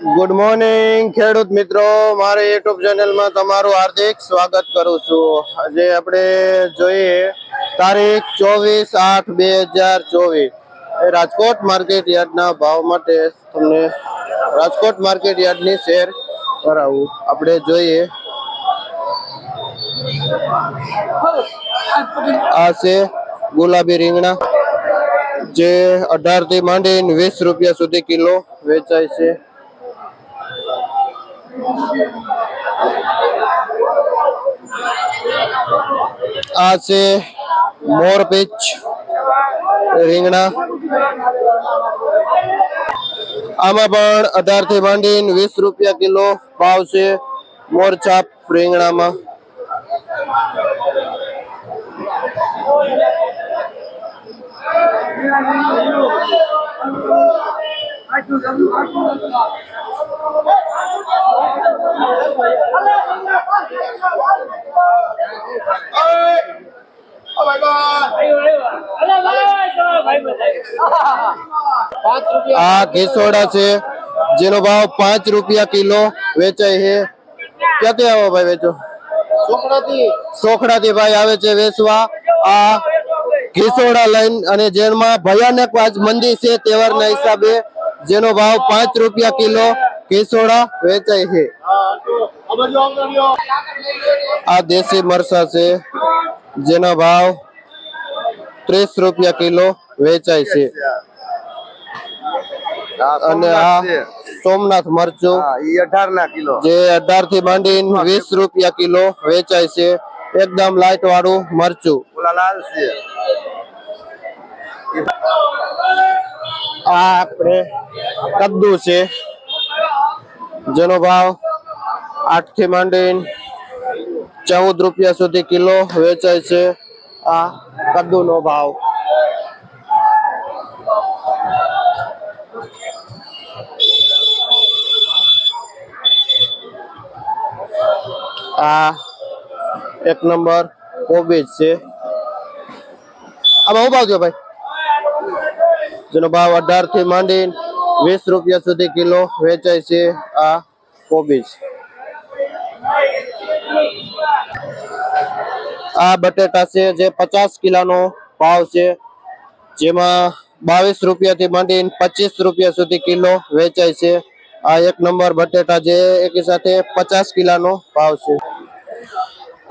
Good morning ખેડૂત મિત્રો. મારી યુટ્યુબ ચેનલમાં તમારું હાર્દિક સ્વાગત કરું છું. આજે આપણે જોઈએ તારીખ ચોવીસ આઠ બે હજાર ચોવીસ. રાજકોટ માર્કેટ યાર્ડના ભાવ માટે તમને રાજકોટ માર્કેટ યાર્ડની શેર કરાવું. આપણે જોઈએ આ છે ગુલાબી રીંગણા, જે અઢારથી માંડીને વીસ રૂપિયા સુધી કિલો વેચાય છે. આ છે મોર પીચ રીંગણા. આમાં પણ અઢારથી માંડીને વીસ રૂપિયા કિલો ભાવ છે મોર ચાપ રીંગણામાં. આ કેસોડા છે જેનો ભાવ પાંચ રૂપિયા કિલો વેચાય છે. ક્યાંથી આવો ભાઈ વેચો? સોખડાથી ભાઈ આવે છે વેચવા. આ ઘેસોડા લાઈન અને જેમાં ભયાનક આજ મંદી છે તહેવારના હિસાબે જેનો ભાવ પાંચ રૂપિયા કિલો ઘીસોડા વેચાય છે. આ દેશી મરસા છે જેનો ભાવ ત્રીસ રૂપિયા કિલો વેચાય છે. અને આ સોમનાથ મરચું અઢાર ના કિલો. જે અઢારથી માંડી વીસ રૂપિયા કિલો વેચાય છે. એકદમ લાઈટ વાળું મરચું. લાલ છે. આ આપણે કદ્દુ છે. જેનો ભાવ આઠથી માંડીને ચૌદ રૂપિયા સુધી કિલો વેચાય છે. આ કદ્દુ નો ભાવ. આ એક નંબર કોબીજ છે. આમાં શું ભાવ થયો ભાઈ? જેનો ભાવ અઢારથી માંડી વીસ રૂપિયા સુધી કિલો વેચાય છે આ કોબીજ. આ બટેટા છે જે પચાસ કિલોનો ભાવ છે, જેમાં બાવીસ રૂપિયાથી માંડીને પચીસ રૂપિયા સુધી કિલો વેચાય છે. આ એક નંબર બટેટા જે એકી સાથે પચાસ કિલોનો ભાવ છે.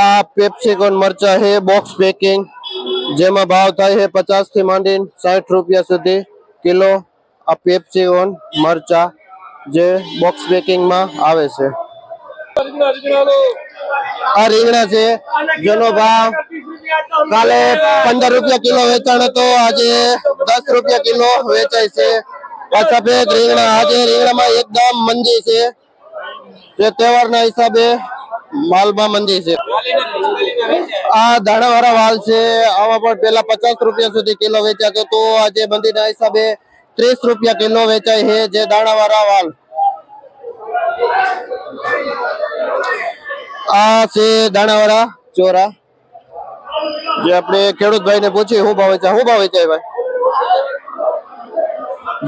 આ પેપ્સિકોન મરચા છે, બોક્સ પેકિંગ જેમાં ભાવ થાય છે પચાસથી માંડીને સાઠ રૂપિયા સુધી કિલો આ પેપ્સિકોન મરચા જે બોક્સ પેકિંગમાં આવે છે. આ રીંગણા છે, જેનો ભાવ કાલે પંદર રૂપિયા કિલો વેચાણ હતો, આજે દસ રૂપિયા કિલો વેચાય છે. આ સફેદ રીંગણા, આજે રીંગણામાં એકદમ મંદી છે. જે તહેવારના હિસાબે માલમાં મંદી છે. આ દાણાવાળા વાલ છે, આમાં પણ પેલા પચાસ રૂપિયા સુધી કિલો વેચાતો તો આજે મંદીના હિસાબે ત્રીસ રૂપિયા કિલો વેચાય છે, જે દાણાવાળા વાલ. આ છે દાણાવાળા ચોરા. જે આપણે ખેડૂત ભાઈ ને પૂછીએ, શું ભાવ વેચાય? શું ભાવ વેચાય ભાઈ?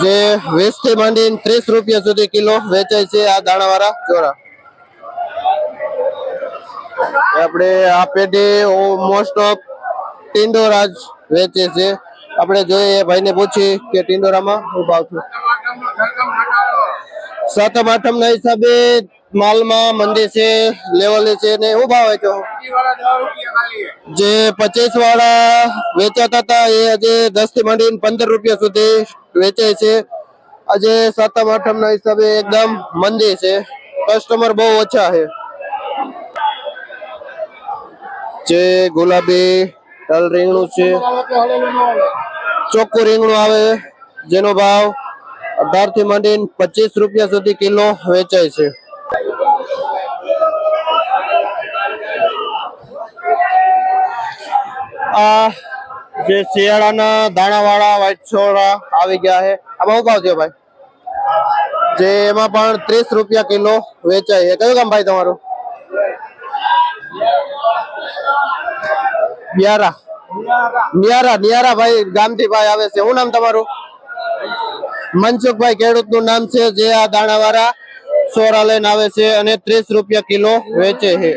જે વીસથી માંડીને ત્રીસ રૂપિયા સુધી કિલો વેચાય છે આ દાણાવાળા ચોરા. આપણે આ પેઢી મોસ્ટ ઓફ ટિંડોરાજ વેચે છે. આપણે જોઈએ એ ભાઈને પૂછી કે ટિંડોરામાં હું ભાવ છું. સાતમ આઠમ ના હિસાબે માલમાં મંદી છે, લેવલે છે ને હું ભાવ વેચો જે પચીસ વાળા વેચાતા હતા એ આજે દસથી માંડીને પંદર રૂપિયા સુધી વેચાય છે. આજે સાતમ આઠમ ના હિસાબે એકદમ મંદી છે. કસ્ટમર બહુ ઓછા છે. જે ગુલાબી તલ રીંગણું છે. ચોખ્ખું રીંગણું આવે, જેનો ભાવ અઢારથી માંડીને પચીસ રૂપિયા સુધી કિલો વેચાય છે. આ જે શિયાળાના દાણાવાળા વ્હાઈટ છોડા આવી ગયા છે. આમાં શું ભાવ થયો ભાઈ? જે એમાં પણ ત્રીસ રૂપિયા કિલો વેચાય છે. કયું કામ ભાઈ તમારું? ન્યારા નિયારા નિયારા ભાઈ ગામથી ભાઈ આવે છે. શું નામ તમારું? મનસુખભાઈ ખેડૂતનું નામ છે, જે આ દાણાવાળા સોરા લઈને આવે છે અને ત્રીસ રૂપિયા કિલો વેચે છે.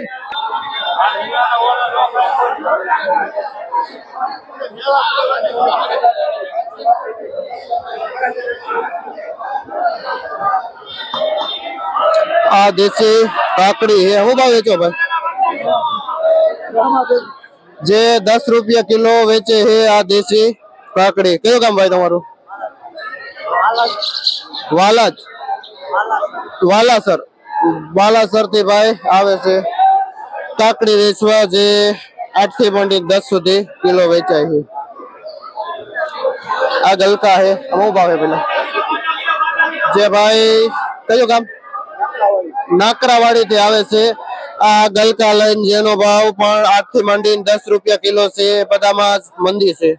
આ દેશી કાકડી હે હું ભાવ વેચો ભાઈ? જે દસ રૂપિયા કિલો વેચે છે આ દેશી કાકડી. કયું કામ ભાઈ તમારું? વાલાજ. વાલાસર. વાલાસરથી ભાઈ આવે છે. કાકડી વેચવા જે આઠથી માંડી દસ સુધી કિલો વેચાય છે. આ ગલકા છે. અમુક ભાવે પેલા? જે ભાઈ, કયું કામ નાકરાવાડી થી આવે છે. આ ગલકા લઈને જેનો ભાવ પણ આઠથી માંડીને દસ રૂપિયા કિલો છે, બધામાં મંદી છે.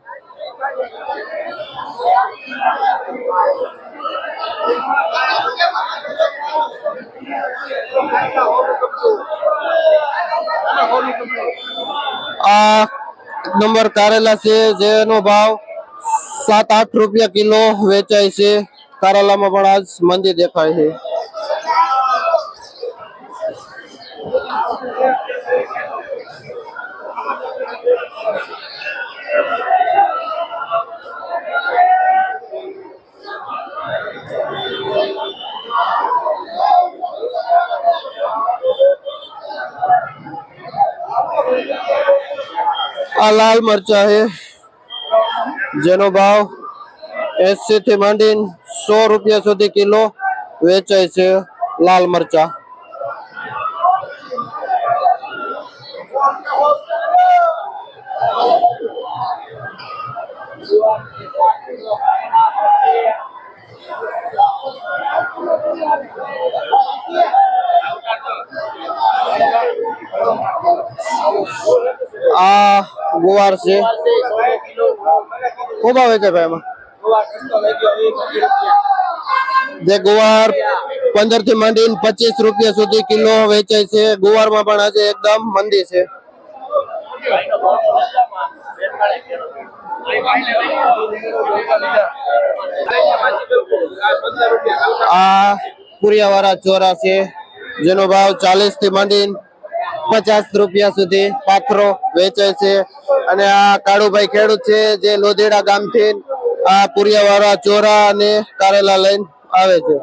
આ નંબર કારેલા છે, જેનો ભાવ સાત આઠ રૂપિયા કિલો વેચાય છે. કારેલામાં પણ આજ મંદી દેખાય છે. આ લાલ મરચા છે જેનો ભાવ એસી થી માંડીને સો રૂપિયા સુધી કિલો વેચાય છે લાલ મરચા આ ગુવાર છે. ખૂબ આવે છે ભાઈ જે ગુવાર પંદરથી માંડીને પચીસ રૂપિયા સુધી કિલો વેચાય છે. ગુવારમાં પણ આજે એકદમ મંદી છે. આ કુરિયાવાળા ચોરા છે. જેનો ભાવ ચાલીસથી માંડીને પચાસ રૂપિયા સુધી પાથરો વેચે છે. અને આ કાળુભાઈ ખેડૂત છે, જે લોધેડા ગામથી આ પુરિયાવાળા ચોરા અને કારેલા લઈને આવે છે.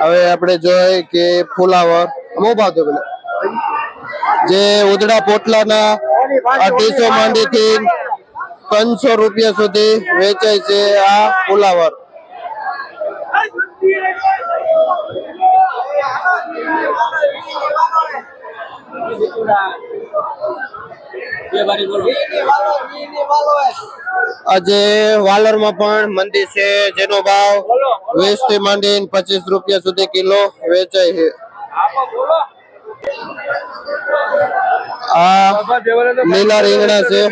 હવે આપણે જોઈએ કે ફુલાવર અમુક ભાવ પેલા. જે ઉદડા પોટલાના અઢીસો માંડી થી ત્રણસો રૂપિયા સુધી વેચાય છે આ ફુલાવર. આજે વાલરમાં પણ મંદી છે, જેનો ભાવ વીસથી માંડીને પચીસ રૂપિયા સુધી કિલો વેચાય છે. આ લીલા રીંગણા છે.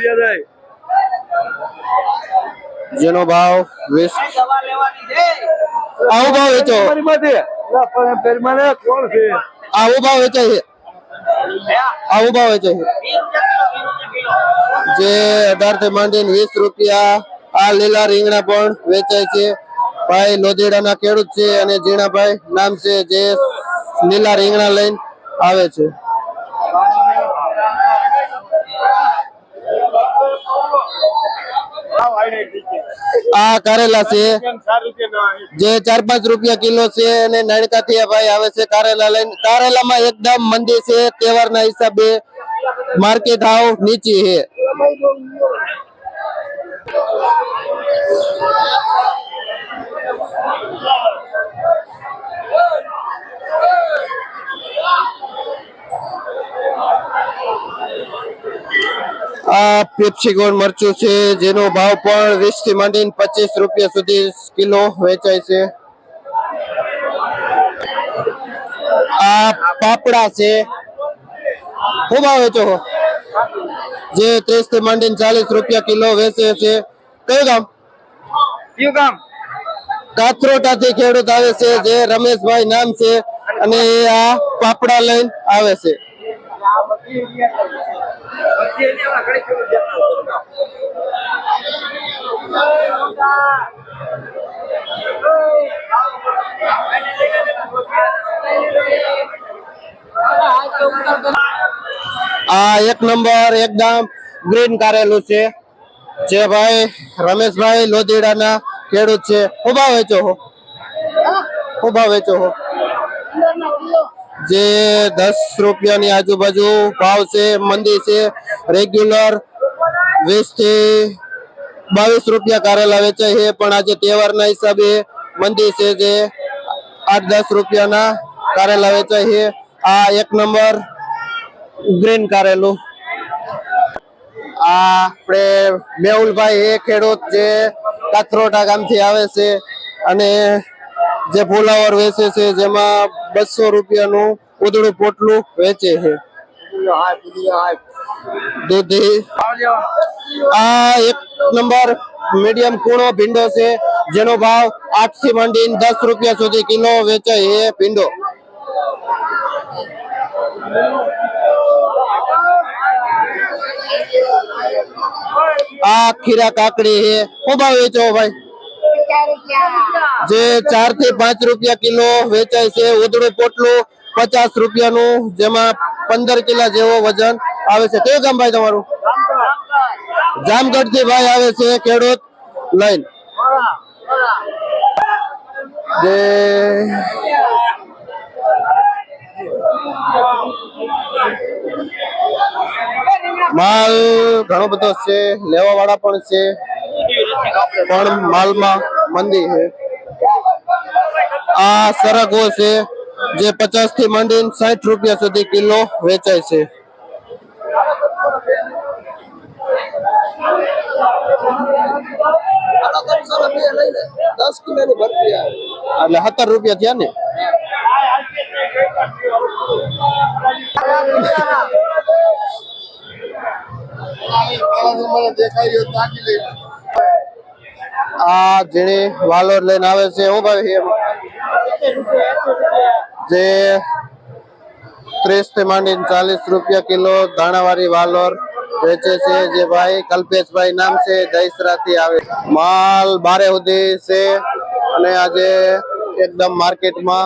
જેનો ભાવ વીસ આવો ભાવ વેચો. આવો ભાવ વેચાય છે. આવો ભાવ વેચાય છે. જે અઢારથી માંડીને વીસ રૂપિયા આ લીલા રીંગણા પણ વેચાય છે. ભાઈ લોધેડાના ખેડૂત છે અને જીણાભાઈ નામ છે જે લીલા રીંગણા લઈને આવે છે. આ કારેલા છે. જે ચાર પાંચ રૂપિયા કિલો છે અને નાણકાથી ભાઈ આવે છે કારેલા લઈને. કારેલામાં એકદમ મંદી છે, તહેવારના હિસાબે. માર્કેટ હાવ નીચી છે. આ પેપ્સીકોન મરચું છે જેનો ભાવ પણ વીસથી માંડીને પચીસ રૂપિયા સુધી કિલો વેચાય છે. આ પાપડા છે. ખૂબ ભાવ વેચો જે ત્રીસથી માંડીને ચાલીસ રૂપિયા કિલો વેચે છે. કયું ગામ? કયું કામ કાથરોટાથી ખેડૂત આવે છે જે રમેશભાઈ નામ છે અને એ આ પાપડા લઈને આવે છે. આ એક નંબર એકદમ ગ્રીન કારેલું છે જે ભાઈ રમેશભાઈ લોધીડાના ખેડૂત છે હું ભાવ વેચો હો હું ભાવ વેચો હો જે દસ રૂપિયાની આજુબાજુ ભાવ છે, મંદી છે રેગ્યુલર વીસથી બાવીસ રૂપિયા કારેલા વેચાય છે, પણ આજે તહેવારના હિસાબે મંદી છે જે આઠ દસ રૂપિયાના કારેલા વેચાય છે. આ એક નંબર ગ્રીન કારેલું. આ આપણે મેહુલભાઈ એ ખેડૂત જે કાથરોટા ગામથી આવે છે અને જે ફુલાવર વેચે છે, જેમાં બસો રૂપિયાનું ઉધડું પોટલું વેચે છે. દૂધી આ એક નંબર મીડિયમ કૂણો ભીંડો છે, જેનો ભાવ આઠથી માંડીને દસ રૂપિયા સુધી કિલો વેચાય એ ભીંડો. આ ખીરા કાકડી છે. શું ભાવ વેચો ભાઈ? જે ચારથી પાંચ રૂપિયા કિલો વેચાય છે, ઉધડું પોટલું પચાસ રૂપિયાનું, જેમાં પંદર કિલા જેવો વજન આવે છે. કયું ગામ ભાઈ તમારું? જામગઢથી ભાઈ આવે છે, ખેડૂત લઈને. જે માલ ઘણો બધો છે લેવા વાળા પણ છે, પણ માલમાં મંદી છે આ સરગવો છે જે પચાસથી માંડીને સાઠ રૂપિયા સુધી કિલો વેચાય છે દસ કિલો ની ભરતી એટલે સત્તર રૂપિયા થયા ને આ ઝીણી વાલોર લઈને આવે છે, હું ભાઈ જે ત્રીસથી માંડીને ચાલીસ રૂપિયા કિલો ધાણાવાળી વાલોર વેચે છે, જે ભાઈ કલ્પેશભાઈ નામ છે દહીસરા થી આવે માલ બારે સુધી છે અને આજે એકદમ માર્કેટમાં